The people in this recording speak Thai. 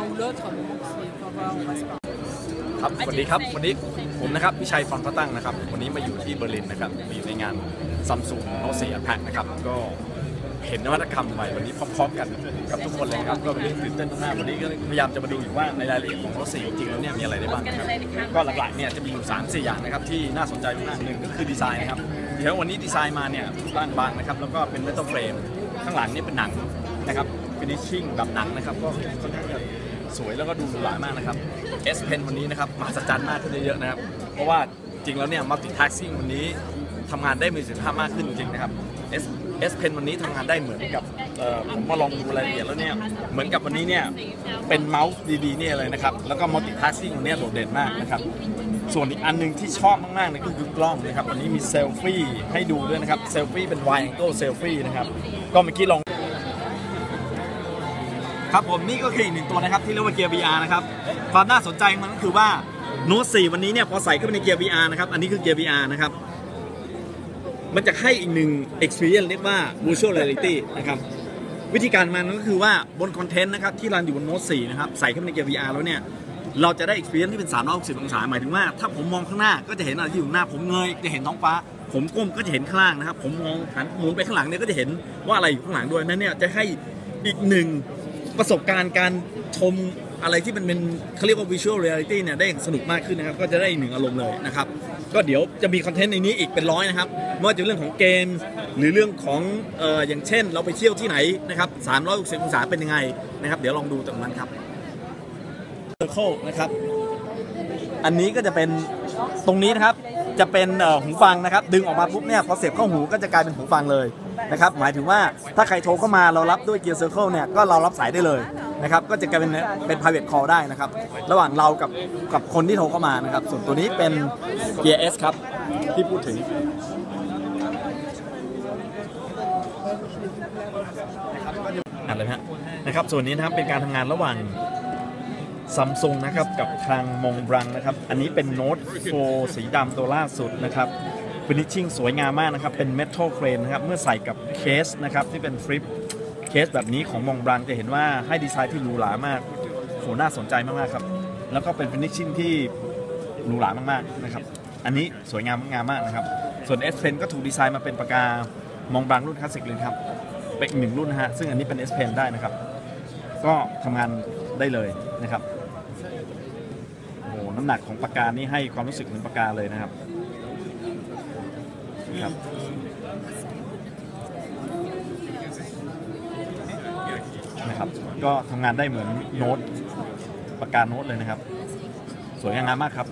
ou l'autre, bon, c'est- enfin, voilà, on reste pas. ครับสวัสดีครับวันนี้ผมนะครับพิชัยฟอนพระตั้งนะครับ วันนี้มาอยู่ที่เบอร์ลินนะครับมาอยู่ในงานซัมซุงโนเซียแพ็นะครับก็เห็นนวัตกรรมใหม่วันนี้พร้อมๆกันกับทุกคนเลยนะครับก็วันนี้ตื่นเต้นมากๆวันนี้ก็พยายามจะมาดูอยู่ว่าในรายละเอียดของโนเซียจริงๆแล้วเนี่ยมีอะไรได้บ้างนะครับก็หลักๆเนี่ยจะมีอยู่3 4อย่างนะครับที่น่าสนใจมากๆหนึ่งก็คือดีไซน์นะครับเดี๋ยววันนี้ดีไซน์มาเนี่ยบ้านบางนะครับแล้วก็เป็นเมทัลเฟรมข้างหลังนี่เป็นหนังนะครับ ฟินิชชิ่งแบบหนังนะครับก็ค่อนข้างจะสวยแล้วก็ดูหรูหรามากนะครับ S Pen วันนี้นะครับมหัศจรรย์มากขึ้นเยอะๆนะครับ เพราะว่าจริงแล้วเนี่ย multitasking วันนี้ทำงานได้มีประสิทธิภาพมากขึ้นจริงๆนะครับ S S Pen วันนี้ทำงานได้เหมือนกับผมมาลองดูรายละเอียดแล้วเนี่ยเหมือนกับวันนี้เนี่ยเป็นเมาส์ดีๆเนี่ยเลยนะครับแล้วก็ multitasking วันนี้โดดเด่นมากนะครับส่วนอีกอันหนึงที่ชอบมากๆเนี่ยก็คือกล้องนะครับวันนี้มีเซลฟี่ให้ดูด้วยนะครับเซลฟี่เป็น wide angle selfie นะครับก็เมื่อกี้ลอง ครับผมนี่ก็คืออีกหนึ่งตัวนะครับที่เรียกว่าเกียร์ VR นะครับความน่าสนใจมันก็คือว่า Note 4วันนี้เนี่ยพอใส่เข้าไปในเกียร์ VR นะครับอันนี้คือเกียร์ VR นะครับมันจะให้อีกหนึ่ง experience เรียกว่า virtual reality นะครับวิธีการมันก็คือว่าบนคอนเทนต์นะครับที่รันอยู่บน Note 4นะครับใส่เข้าไปในเกียร์ VR แล้วเนี่ยเราจะได้ experience ที่เป็น 360 องศา หมายถึงว่าถ้าผมมองข้างหน้าก็จะเห็นอะไรที่อยู่หน้า ผมเงยจะเห็นท้องฟ้า ผมก้มก็จะเห็นข้างล่างนะครับ ผมมองหันหมุนไปข้างหลังเนี่ยก็จะเห็นว่าอะไรอยู่ข้างหลังด้วย นั่นเนี่ยจะให้อีกหนึ่ง ประสบการณ์การชมอะไรที่มันเป็นเขาเรียกว่า visual reality เนี่ยได้สนุกมากขึ้นนะครับ ก็จะได้อีกหนึ่งอารมณ์เลยนะครับ ก็เดี๋ยวจะมีคอนเทนต์ในนี้อีกเป็นร้อยนะครับไม่ว่าจะเรื่องของเกม หรือเรื่องของเอ่ออย่างเช่น เราไปเที่ยวที่ไหนนะครับ360องศาเป็นยังไงนะครับ เดี๋ยวลองดูตรงนั้นครับ Circle นะครับ อันนี้ก็จะเป็นตรงนี้นะครับ จะเป็นเอ่อหูฟังนะครับ ดึงออกมาปุ๊บเนี่ยพอเสียบเข้าหูก็จะกลายเป็นหูฟังเลย นะครับหมายถึงว่าถ้าใครโทรเข้ามาเรารับด้วย Gear Circle เคิลเนี่ยก็เรารับสายได้เลยนะครับก็จะกลายเป็นเป็น private call ได้นะครับระหว่างเรากับกับคนที่โทรเข้ามานะครับส่วนตัวนี้เป็น Gear S ครับที่พูดถึงอ่านเลยฮะนะครับส่วนนี้นะครับเป็นการทำงานระหว่างซัมซุงนะครับกับทางมงบรังนะครับ อันนี้เป็นโน้ต4สีดำตัวล่าสุดนะครับ ฟินิชชิ่งสวยงามมากนะครับ เป็นเมทัลเฟรมนะครับ เมื่อใส่กับเคสนะครับ ที่เป็นฟลิปเคสแบบนี้ของมงบรังจะเห็นว่าให้ดีไซน์ที่หรูหรามากโหน่าสนใจมากๆครับ แล้วก็เป็นฟินิชชิ่งที่หรูหรามากๆนะครับ อันนี้สวยงามงามมากนะครับ ส่วน S Pen ก็ถูกดีไซน์มาเป็นปากกามองบรังรุ่นคลาสสิกเลยครับ เป็นหนึ่งรุ่นนะฮะ ซึ่งอันนี้เป็น S Pen ได้นะครับ ก็ทำงานได้เลยนะครับโอ้โหน้ำหนักของปากกานี่ให้ความรู้สึกเหมือนปากกาเลยนะครับ ครับนะครับ ก็ทำงานได้เหมือนโน้ตปากกาโน้ตเลยนะครับ สวยงามมากครับ